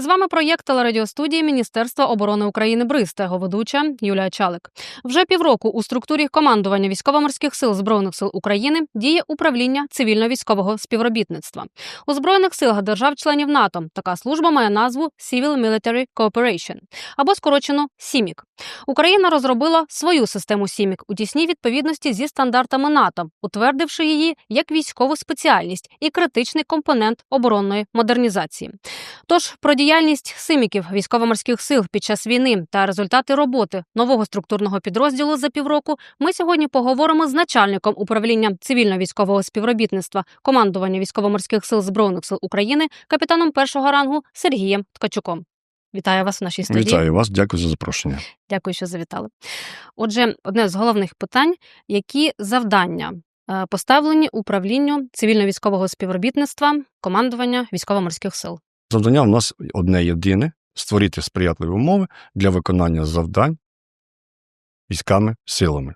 З вами проєкт телерадіостудії Міністерства оборони України БРИЗ та його ведуча Юлія Чалик. Вже півроку у структурі командування військово-морських сил збройних сил України діє управління цивільно-військового співробітництва у збройних силах держав-членів НАТО. Така служба має назву Civil Military Cooperation або скорочено СІМІК. Україна розробила свою систему СІМІК у тісній відповідності зі стандартами НАТО, утвердивши її як військову спеціальність і критичний компонент оборонної модернізації. Тож про діяльність симіків військово-морських сил під час війни та результати роботи нового структурного підрозділу за півроку ми сьогодні поговоримо з начальником управління цивільно-військового співробітництва командування військово-морських сил збройних сил України, капітаном першого рангу Сергієм Ткачуком. Вітаю вас в нашій студії. Вітаю вас, дякую за запрошення. Дякую, що завітали. Отже, одне з головних питань: які завдання е, поставлені управлінню цивільно-військового співробітництва командування військово-морських сил? Завдання в нас одне єдине створити сприятливі умови для виконання завдань військами силами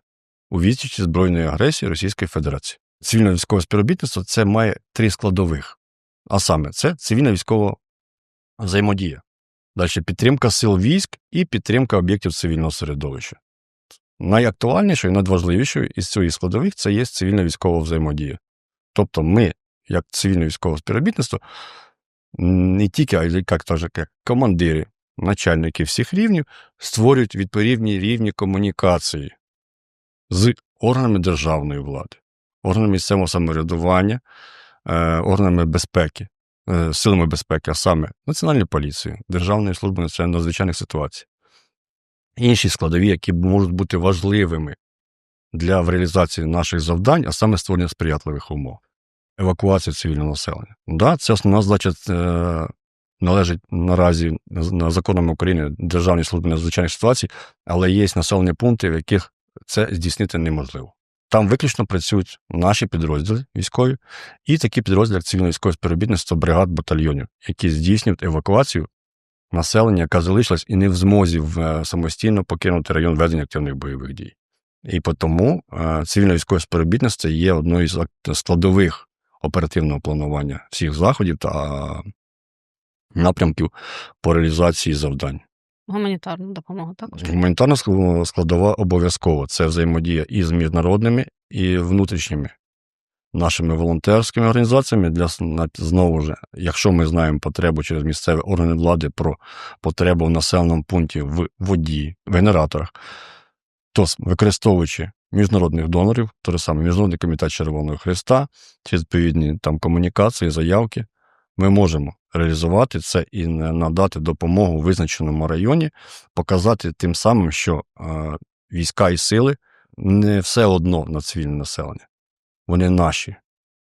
у відсічі збройної агресії Російської Федерації. Цивільне військове співробітництво це має три складових. А саме, це цивільна військова взаємодія. Далі підтримка сил військ і підтримка об'єктів цивільного середовища. Найактуальнішою і найважливішою із цієї складових це є цивільна військова взаємодія. Тобто ми, як цивільне військове співробітництво, не тільки, а й як, теж, командири, начальники всіх рівнів створюють відповідні рівні комунікації з органами державної влади, органами місцевого самоврядування, е, органами безпеки, е, силами безпеки, а саме Національною поліцією, Державною службою надзвичайних ситуацій. Інші складові, які можуть бути важливими для реалізації наших завдань, а саме створення сприятливих умов евакуацію цивільного населення. Да, це основна задача е, належить наразі на законами України Державній службі надзвичайних ситуацій, але є населені пункти, в яких це здійснити неможливо. Там виключно працюють наші підрозділи військові і такі підрозділи, як цивільно військове співробітництво бригад батальйонів, які здійснюють евакуацію населення, яка залишилась і не в змозі самостійно покинути район ведення активних бойових дій. І тому е, цивільно військове співробітництво є одною з складових оперативного планування всіх заходів та напрямків по реалізації завдань. Гуманітарна допомога також. Гуманітарна складова обов'язково це взаємодія і з міжнародними, і внутрішніми нашими волонтерськими організаціями для знову ж, якщо ми знаємо потребу через місцеві органи влади про потребу в населеному пункті в воді, в генераторах, то використовуючи міжнародних донорів, той саме Міжнародний комітет Червоного Христа, чи відповідні там комунікації, заявки, ми можемо реалізувати це і надати допомогу визначеному районі, показати тим самим, що е, війська і сили не все одно на цивільне населення, вони наші,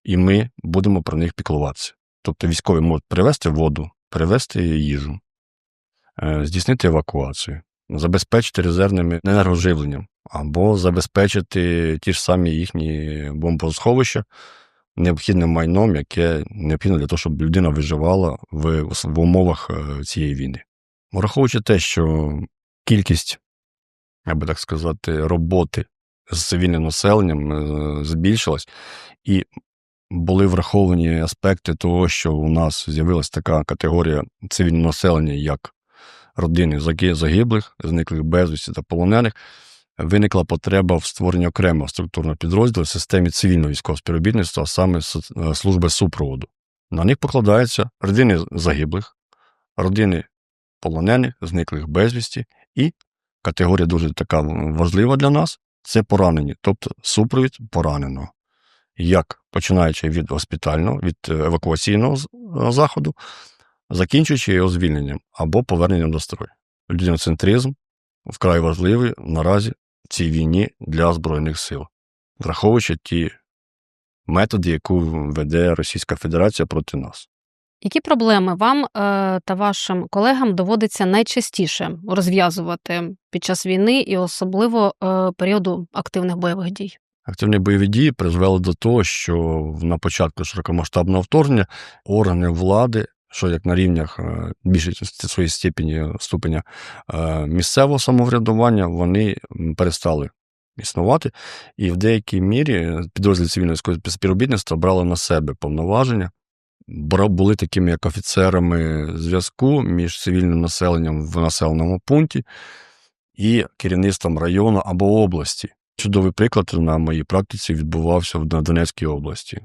і ми будемо про них піклуватися. Тобто військові можуть привезти воду, привезти їжу, е, здійснити евакуацію, забезпечити резервним енергоживленням, або забезпечити ті ж самі їхні бомбосховища необхідним майном, яке необхідно для того, щоб людина виживала в, в умовах е, цієї війни. Враховуючи те, що кількість, я би так сказати, роботи з цивільним населенням е, збільшилась, і були враховані аспекти того, що у нас з'явилася така категорія цивільного населення, як родини загиблих, зниклих безвісті та полонених виникла потреба в створенні окремого структурного підрозділу в системі цивільного військового співробітництва, а саме е, служби супроводу. На них покладаються родини загиблих, родини полонених, зниклих безвісті, і категорія дуже така важлива для нас це поранені, тобто супровід пораненого. Як починаючи від госпітального, від е, евакуаційного е, заходу, закінчуючи його звільненням або поверненням до строю. Людиноцентризм вкрай важливий наразі в цій війні для Збройних сил, враховуючи ті методи, яку веде Російська Федерація проти нас. Які проблеми вам е, та вашим колегам доводиться найчастіше розв'язувати під час війни і особливо е, періоду активних бойових дій? Активні бойові дії призвели до того, що на початку широкомасштабного вторгнення органи влади що як на рівнях е, більшості своїй степені ступеня е, місцевого самоврядування, вони перестали існувати, і в деякій мірі підрозділи цивільного співробітництва брали на себе повноваження були такими як офіцерами зв'язку між цивільним населенням в населеному пункті і керівництвом району або області. Чудовий приклад на моїй практиці відбувався в Донецькій області,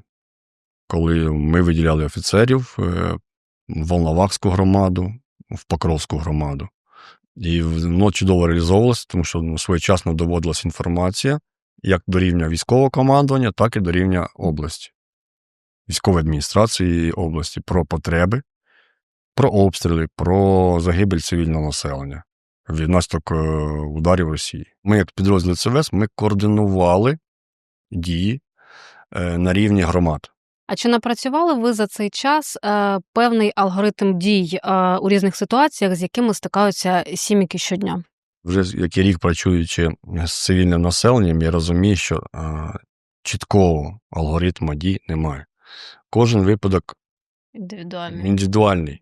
коли ми виділяли офіцерів е, Волновахську громаду, в Покровську громаду. І воно чудово реалізовувалося, тому що ну, своєчасно доводилась інформація як до рівня військового командування, так і до рівня області, військової адміністрації області про потреби, про обстріли, про загибель цивільного населення внаслідок е, ударів Росії. Ми, як підрозділ ЦВС, ми координували дії е, на рівні громад. А чи напрацювали ви за цей час е, певний алгоритм дій е, у різних ситуаціях, з якими стикаються сіміки щодня? Вже який рік працюючи з цивільним населенням, я розумію, що е, чіткого алгоритму дій немає. Кожен випадок Індивідуально. індивідуальний.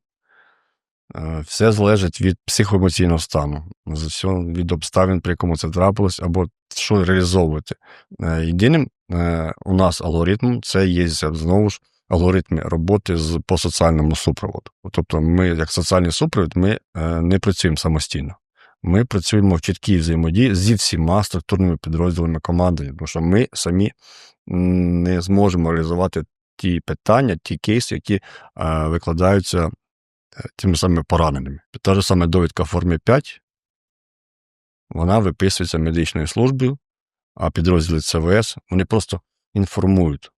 Е, Все залежить від психоемоційного стану, від обставин, при якому це трапилось, або що реалізовувати. Е, Єдиним е, у нас алгоритм це є знову ж алгоритми роботи з, по соціальному супроводу. Тобто, ми, як соціальний супровід, ми е, не працюємо самостійно. Ми працюємо в чіткій взаємодії зі всіма структурними підрозділами команди, тому що ми самі не зможемо реалізувати ті питання, ті кейси, які е, викладаються е, тими самими пораненими. Та ж саме довідка в формі 5, вона виписується медичною службою, а підрозділи ЦВС вони просто інформують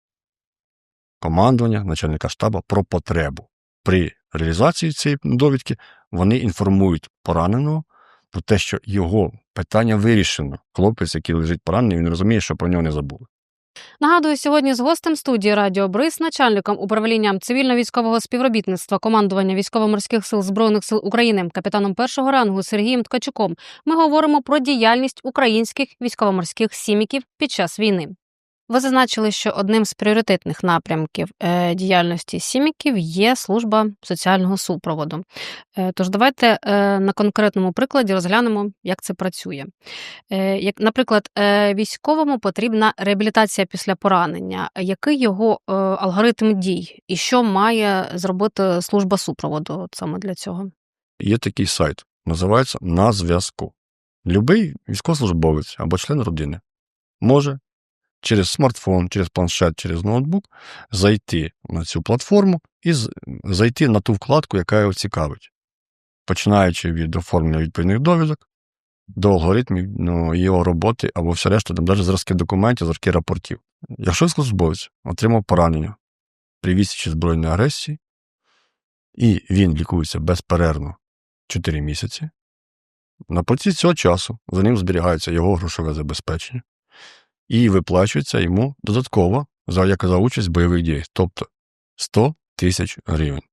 командування, начальника штабу про потребу. При реалізації цієї довідки вони інформують пораненого про те, що його питання вирішено. Хлопець, який лежить поранений, він розуміє, що про нього не забули. Нагадую, сьогодні з гостем студії Радіо Бриз, начальником управління цивільно-військового співробітництва командування військово-морських сил збройних сил України, капітаном першого рангу Сергієм Ткачуком. Ми говоримо про діяльність українських військово-морських сіміків під час війни. Ви зазначили, що одним з пріоритетних напрямків е, діяльності сіміків є служба соціального супроводу. Е, Тож давайте е, на конкретному прикладі розглянемо, як це працює. Як, наприклад, військовому потрібна реабілітація після поранення. Який його алгоритм дій і що має зробити служба супроводу саме для цього? Є такий сайт, називається На зв'язку. Любий військовослужбовець або член родини може через смартфон, через планшет, через ноутбук зайти на цю платформу і зайти на ту вкладку, яка його цікавить, починаючи від оформлення відповідних довідок до алгоритмів ну, його роботи або все решта, там навіть зразки документів, зразки рапортів. Якщо військовослужбовець отримав поранення при відсічі збройної агресії, і він лікується безперервно 4 місяці, на протязі цього часу за ним зберігається його грошове забезпечення і виплачується йому додатково за, як за участь в бойових діях, тобто 100 тисяч гривень.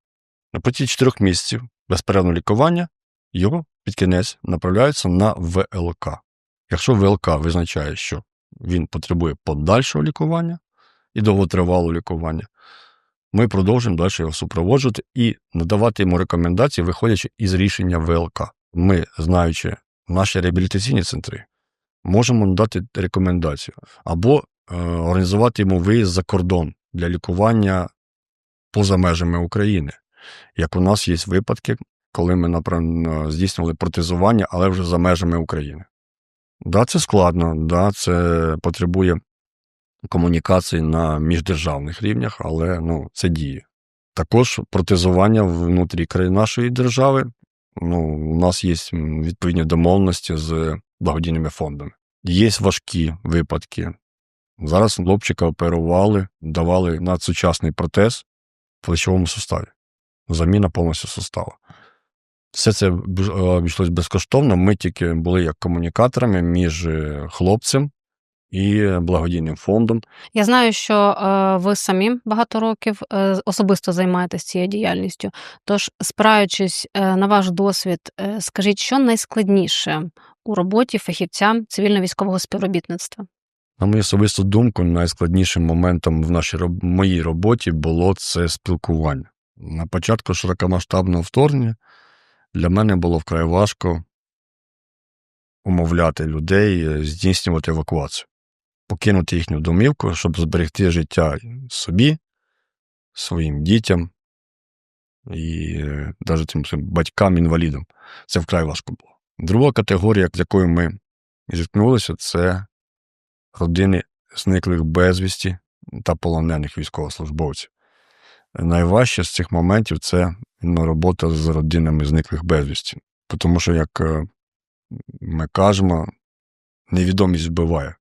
На протязі 4 місяців безперервного лікування його під кінець направляються на ВЛК. Якщо ВЛК визначає, що він потребує подальшого лікування і довготривалого лікування, ми продовжуємо далі його супроводжувати і надавати йому рекомендації, виходячи із рішення ВЛК. Ми, знаючи наші реабілітаційні центри, можемо надати рекомендацію або е, організувати йому виїзд за кордон для лікування поза межами України. Як у нас є випадки, коли ми напевно, здійснювали протезування, але вже за межами України. Да, це складно, да, це потребує комунікації на міждержавних рівнях, але ну, це діє. Також протезування внутрі нашої держави. Ну, у нас є відповідні домовленості з благодійними фондами. Є важкі випадки. Зараз хлопчика оперували, давали надсучасний протез в плечовому суставі. Заміна повністю сустава. Все це е, обійшлось безкоштовно. Ми тільки були як комунікаторами між е, хлопцем і благодійним фондом. Я знаю, що е, ви самі багато років особисто займаєтесь цією діяльністю. Тож, спираючись на ваш досвід, скажіть, що найскладніше у роботі фахівця цивільно-військового співробітництва? На мою особисту думку, найскладнішим моментом в нашій моїй роботі було це спілкування. На початку широкомасштабного вторгнення для мене було вкрай важко умовляти людей е, здійснювати евакуацію, покинути їхню домівку, щоб зберегти життя собі, своїм дітям, і навіть тим батькам-інвалідам. Це вкрай важко було. Друга категорія, з якою ми зіткнулися, це родини зниклих безвісті та полонених військовослужбовців. Найважче з цих моментів це робота з родинами зниклих безвісті. Тому що, як е, ми кажемо, невідомість вбиває. Е,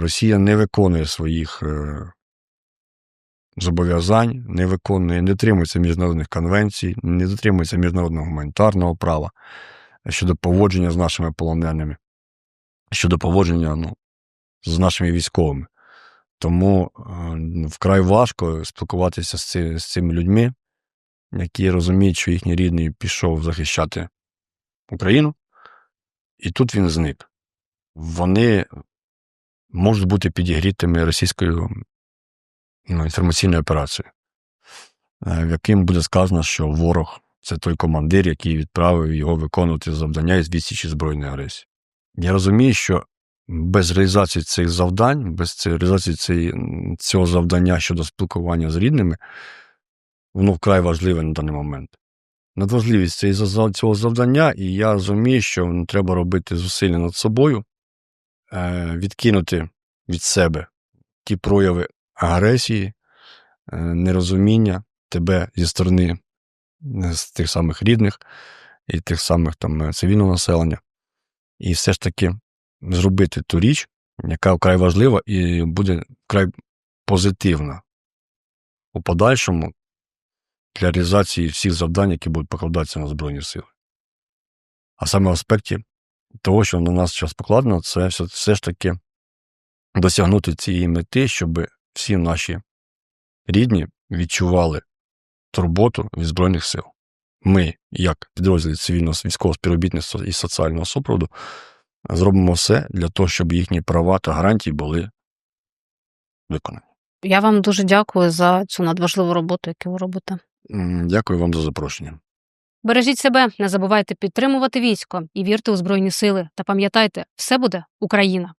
Росія не виконує своїх е, зобов'язань, не виконує, не дотримується міжнародних конвенцій, не дотримується міжнародного гуманітарного права щодо поводження з нашими полоненими, щодо поводження ну, з нашими військовими. Тому е, вкрай важко спілкуватися з, ці, з цими людьми, які розуміють, що їхній рідний пішов захищати Україну, і тут він зник. Вони можуть бути підігрітими російською ну, інформаційною операцією, е, в яким буде сказано, що ворог це той командир, який відправив його виконувати завдання із відсічі збройної агресії. Я розумію, що без реалізації цих завдань, без реалізації цього завдання щодо спілкування з рідними, воно вкрай важливе на даний момент. Надважливість цього завдання, і я розумію, що треба робити зусилля над собою, е, відкинути від себе ті прояви агресії, е, нерозуміння тебе зі сторони з тих самих рідних і тих самих там е, цивільного населення, і все ж таки зробити ту річ, яка вкрай важлива і буде вкрай позитивна у подальшому для реалізації всіх завдань, які будуть покладатися на Збройні Сили. А саме в аспекті того, що на нас зараз покладено, це все, все ж таки досягнути цієї мети, щоб всі наші рідні відчували турботу від Збройних сил. Ми, як підрозділи цивільного військового співробітництва і соціального супроводу, зробимо все для того, щоб їхні права та гарантії були виконані. Я вам дуже дякую за цю надважливу роботу, яку ви робите. Дякую вам за запрошення. Бережіть себе, не забувайте підтримувати військо і вірте у збройні сили. Та пам'ятайте, все буде Україна.